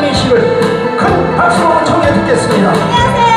하나님의 힘을 큰 박수로 청해 듣겠습니다. 안녕하세요.